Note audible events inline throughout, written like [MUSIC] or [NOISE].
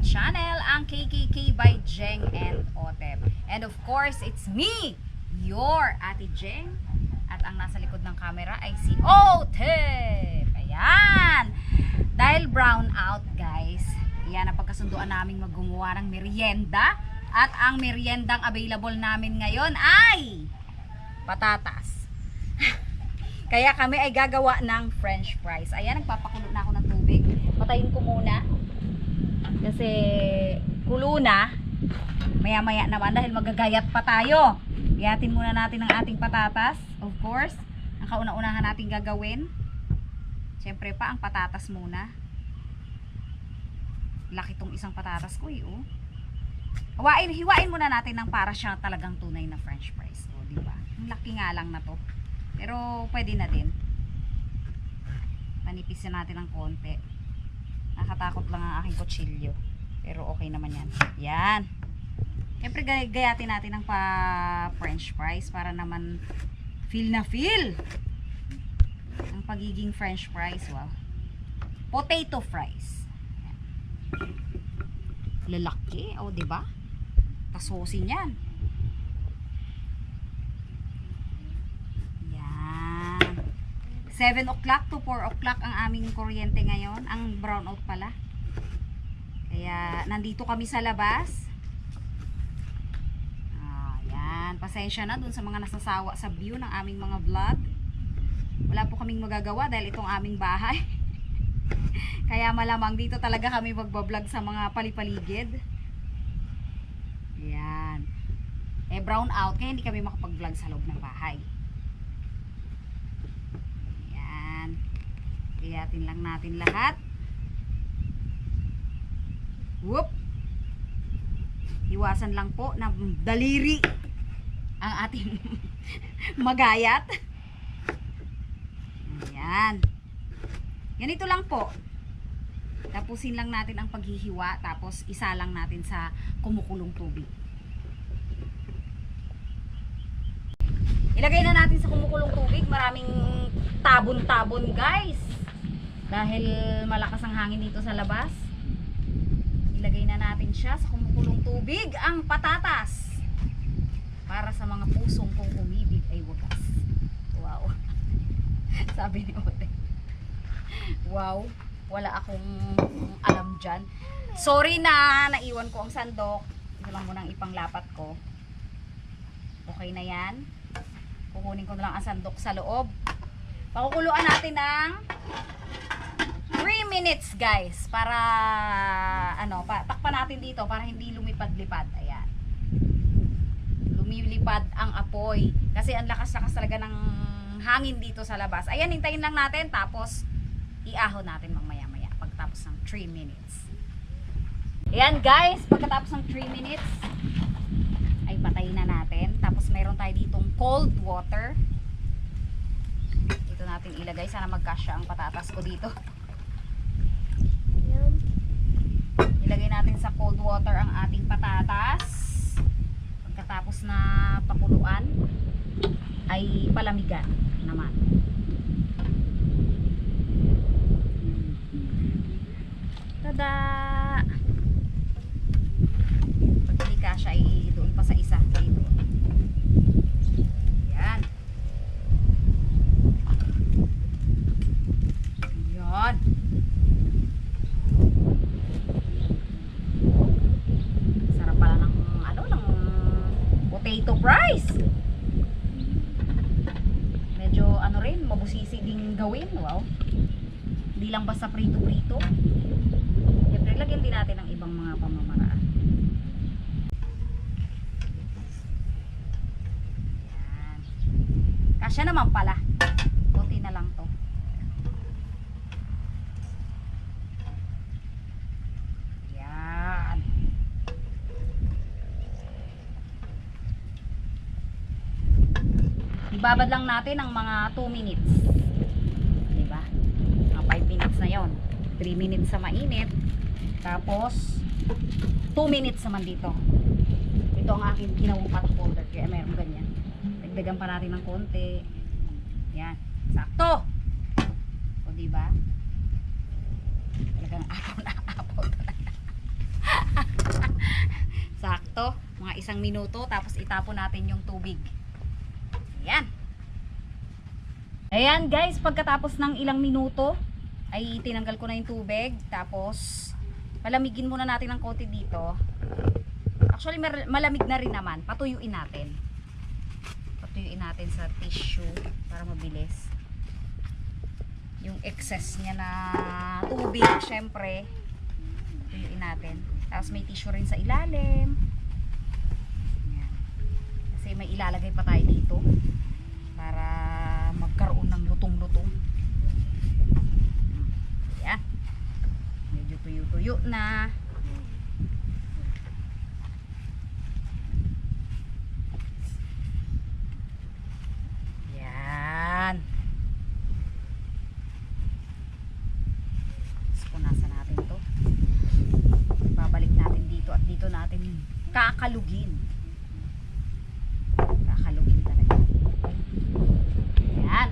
Channel, ang KKK by Jeng and Otep. And of course, it's me, your Ate Jeng. At ang nasa likod ng camera ay si Otep. Ayan! Dahil brown out, guys, yan ang pagkasunduan namin maggumawa ng merienda. At ang meriendang available namin ngayon ay patatas. [LAUGHS] Kaya kami ay gagawa ng french fries. Ayan, nagpapakulo na ako ng tubig. Patayin ko muna. Kasi kulo na. Maya-maya naman dahil magagayat pa tayo. Iyatin muna natin ang ating patatas. Of course, ang kauna-unahan natin gagawin. Siyempre pa, ang patatas muna. Laki tong isang patatas ko eh, oh. Hawain, hiwain muna natin ng para siya talagang tunay na french fries. O, di ba? Ang laki nga lang na to. Pero pwede na din. Panipisin natin ng konti. Nakatakot lang ang aking kutsilyo. Pero okay naman yan. Yan. Siyempre gay- gayatin natin ng pa french fries para naman feel na feel ang pagiging french fries. Wow. Potato fries. Lalaki. O, di ba? Tasosin. Yan. 7 o'clock to 4 o'clock ang aming kuryente ngayon. Ang brownout pala. Kaya nandito kami sa labas. Ah, yan. Pasensya na dun sa mga nasasawa sa view ng aming mga vlog. Wala po kaming magagawa dahil itong aming bahay. [LAUGHS] Kaya malamang dito talaga kami magbablog sa mga palipaligid. Yan. Eh brown out kaya hindi kami makapag-vlog sa loob ng bahay. Yan. Iyatin lang natin lahat. Whoop. Iwasan lang po na daliri ang ating [LAUGHS] magayat. Ayan. Ganito lang po. Tapusin lang natin ang paghihiwa tapos isa lang natin sa kumukulong tubig. Ilagay na natin sa kumukulong tubig. Maraming tabon-tabon guys. Dahil malakas ang hangin dito sa labas. Ilagay na natin siya sa kumukulong tubig ang patatas. Para sa mga pusong kung umibig ay wagas. Wow. [LAUGHS] Sabi ni Ote. Wow. Wala akong alam dyan. Sorry na naiwan ko ang sandok. Ito lang munang ipanglapat ko. Okay na yan. Kukunin ko na lang ang sandok sa loob. Pakukuluan natin ng 3 minutes guys para ano, pa, takpan natin dito para hindi lumipad-lipad. Ayan. Lumilipad ang apoy kasi ang lakas-lakas talaga ng hangin dito sa labas. Ayan, hintayin lang natin tapos iahon natin mamaya-maya pagtapos ng 3 minutes. Ayan guys, pagkatapos ng 3 minutes ay patayin na natin. Tapos meron tayo ditong cold water. Dito natin ilagay. Sana magkasya ang patatas ko dito. [LAUGHS] Yun. Ilagay natin sa cold water ang ating patatas. Pagkatapos na pakuluan, ay palamigan naman. Tada! Pag hindi kasya ay doon pa sa isa. Dito. Yan. Yan. Sarap pala ng ano ng potato fries. Medyo ano rin, mabusisi ding gawin, wow. Hindi lang basta prito-prito. Siyempre, lagyan din natin ng ibang mga pamamaraan. Yan. Kasya naman pala. Puti na lang to. Yan. Ibabad lang natin ng mga 2 minutes. Diba? Mga 5 minutes na yon. 3 minutes sa mainit. Tapos, 2 minutes naman dito. Ito ang aking ginawang patak holder. Kaya meron ganyan. Dagdagan pa natin ng konti. Yan. Sakto! O, diba? Talagang apaw na apaw. [LAUGHS] Sakto. Mga isang minuto. Tapos itapon natin yung tubig. Ayan. Ayan guys, pagkatapos ng ilang minuto, ay tinanggal ko na yung tubig. Tapos, palamigin muna natin ng konti dito. Actually, malamig na rin naman. Patuyuin natin. Patuyuin natin sa tissue para mabilis. Yung excess niya na tubig, syempre, tuyuin natin. Tapos may tissue rin sa ilalim. Ayan. Kasi may ilalagay pa tayo dito para magkaroon ng lutong-lutong. Ayan. Medyo tuyo-tuyo na. Yan. Tapos punasan natin to. Babalik natin dito at dito natin kakalugin. Kakalugin talaga. Yan.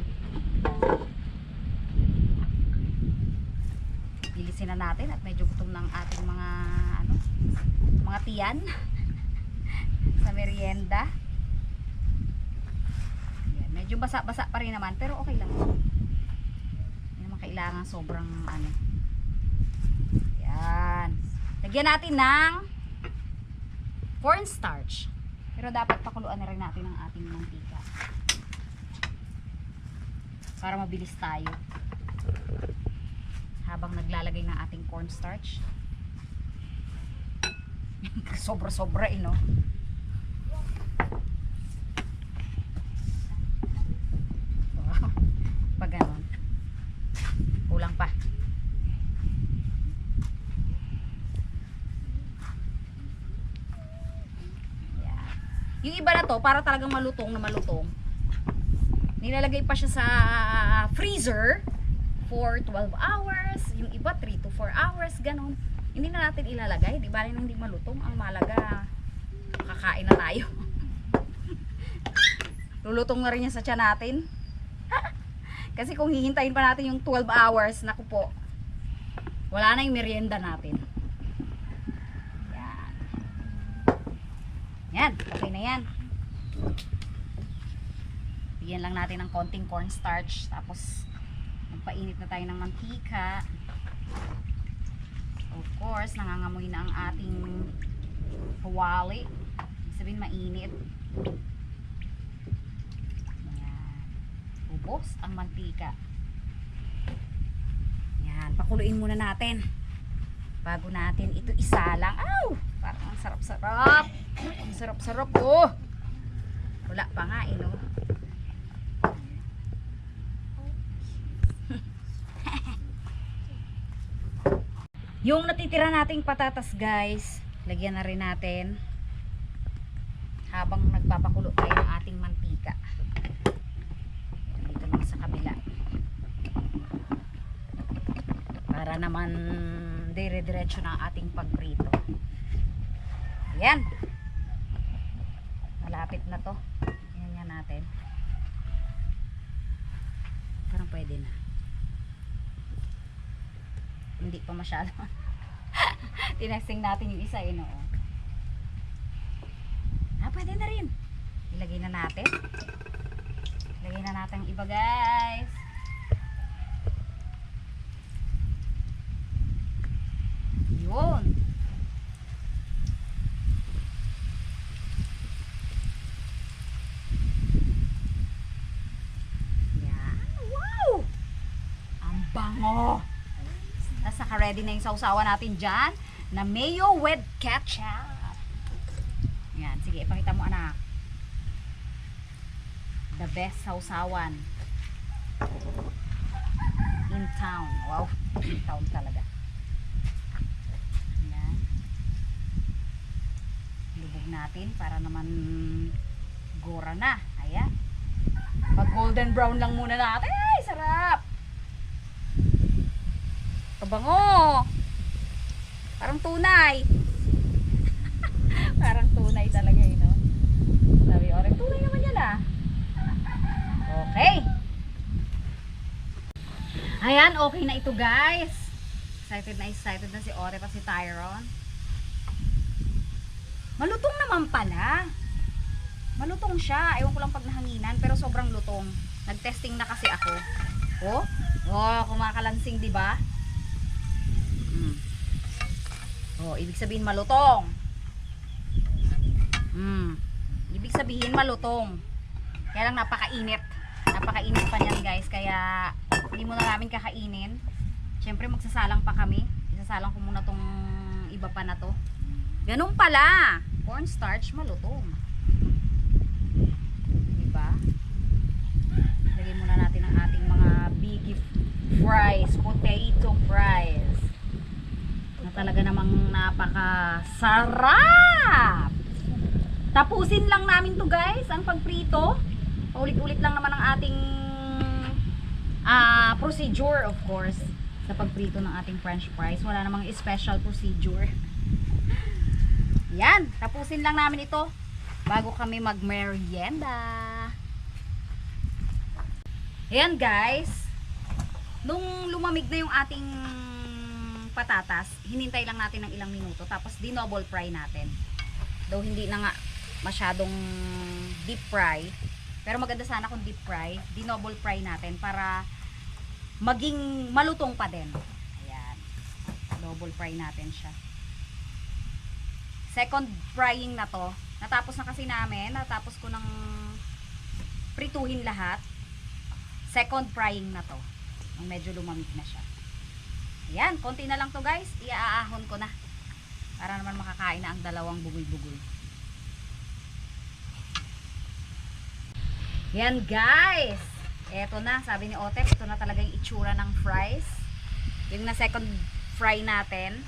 Bilisin na natin at medyo gutom ng ating mga ano, mga tiyan [LAUGHS] sa merienda. Yan, medyo basa-basa pa rin naman pero okay lang. Hindi naman kailangan sobrang ano. Yan. Lagyan natin ng cornstarch. Pero dapat pakuluan na rin natin ang ating mantika. Para mabilis tayo. Habang naglalagay ng ating cornstarch. [LAUGHS] Sobra-sobra eh, no? Wow. Pag pa. Yung iba na to, para talagang malutong na malutong. Nilalagay pa siya sa freezer for 12 hours. Yung iba, 3 to 4 hours, ganon. Hindi na natin ilalagay. Di ba hindi malutong. Ang malaga, kakain na tayo. [LAUGHS] Lulutong na rin yan sa tiyan natin. [LAUGHS] Kasi kung hihintayin pa natin yung 12 hours, naku po, wala na yung merienda natin. Yan. Yan, okay na yan. Bigyan lang natin ng konting cornstarch. Tapos, magpainit na tayo ng mantika. Of course, nangangamoy na ang ating kawali. Sabihin, mainit. Yan. Ubos ang mantika. Yan, pakuluin muna natin. Bago natin ito isalang. Aw! Parang ang sarap-sarap. Ang sarap-sarap oh. Wala pa nga eh, no? Yung natitira nating patatas guys, lagyan na rin natin habang nagpapakulo tayo ng ating mantika. Dito lang sa kabila. Para naman dire-diretso na ating pagprito. Ayan. Malapit na to. Nga natin. Parang pwede na. Hindi pa masyado. [LAUGHS] Tinesting natin yung isa eh, no? Ah, pwede na rin. Ilagay na natin. Ilagay na natin iba, guys. Yun. Yan. Wow! Ang bango! Nasa ka-ready na yung sausawa natin dyan na mayo with ketchup. Yan, sige, ipakita mo anak. The best sausawan in town. Wow, in town talaga. Yan. Lubog natin para naman gora na. Ayan. Pag golden brown lang muna natin. Ay, sarap! Kabango! Parang tunay. [LAUGHS] Parang tunay talaga eh, no? Sabi, orek, tunay naman yan ah. Okay. Ayan, okay na ito guys. Excited na excited na si Ore pa si Tyron. Malutong naman pala. Malutong siya. Ewan ko lang pag nahanginan, pero sobrang lutong. Nag-testing na kasi ako. Oh, oh kumakalansing, di ba? Mm. Oh, ibig sabihin malutong. Mm. Ibig sabihin malutong. Kaya lang napakainit. Napakainit pa niyan, guys. Kaya hindi mo na namin kakainin. Siyempre magsasalang pa kami. Isasalang ko muna tong iba pa na to. Ganun pala. Cornstarch malutong. Diba? Lagay muna natin ang ating mga biggie fries. Potato fries. Talaga namang napakasarap. Tapusin lang namin to guys, ang pagprito. Paulit-ulit lang naman ang ating ah procedure of course sa pagprito ng ating french fries. Wala namang special procedure. Yan, tapusin lang namin ito bago kami magmerienda. Ayan guys, nung lumamig na yung ating patatas, hinintay lang natin ng ilang minuto tapos dinoble fry natin. Though hindi na nga masyadong deep fry, pero maganda sana kung deep fry, dinoble fry natin para maging malutong pa din. Ayan. Double fry natin siya. Second frying na to. Natapos na kasi namin. Natapos ko ng prituhin lahat. Second frying na to. Medyo lumamig na siya. Ayan. Konti na lang to guys. Iaahon ko na. Para naman makakain na ang dalawang bugoy-bugoy. Yan guys. Eto na, sabi ni Otep, ito na talaga yung itsura ng fries. Yung na second fry natin.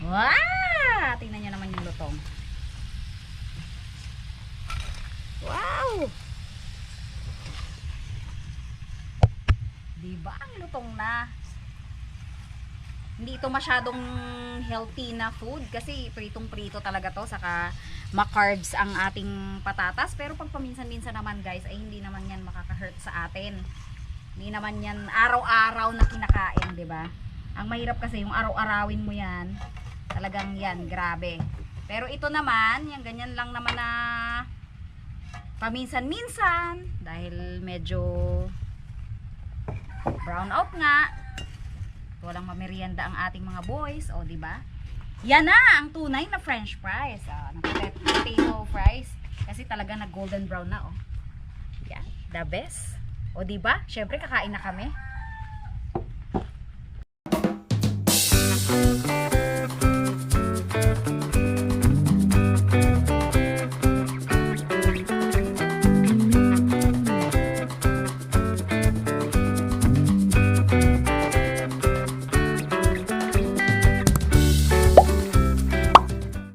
Wow! Tingnan nyo naman yung lutong. Wow! Diba ang lutong na? Hindi ito masyadong healthy na food kasi pritong-prito talaga to saka ma-carbs ang ating patatas pero pag paminsan-minsan naman guys ay hindi naman yan makaka-hurt sa atin. Hindi naman yan araw-araw na kinakain, 'di ba? Ang mahirap kasi yung araw-arawin mo yan, talagang yan, grabe. Pero ito naman, yung ganyan lang naman na paminsan-minsan dahil medyo brown out nga. Walang mamerienda ang ating mga boys, o di ba? Yan na ang tunay na french fries. Ah, ng potato fries kasi talaga nag golden brown na oh. Yan, the best. O di ba? Syempre kakain na kami.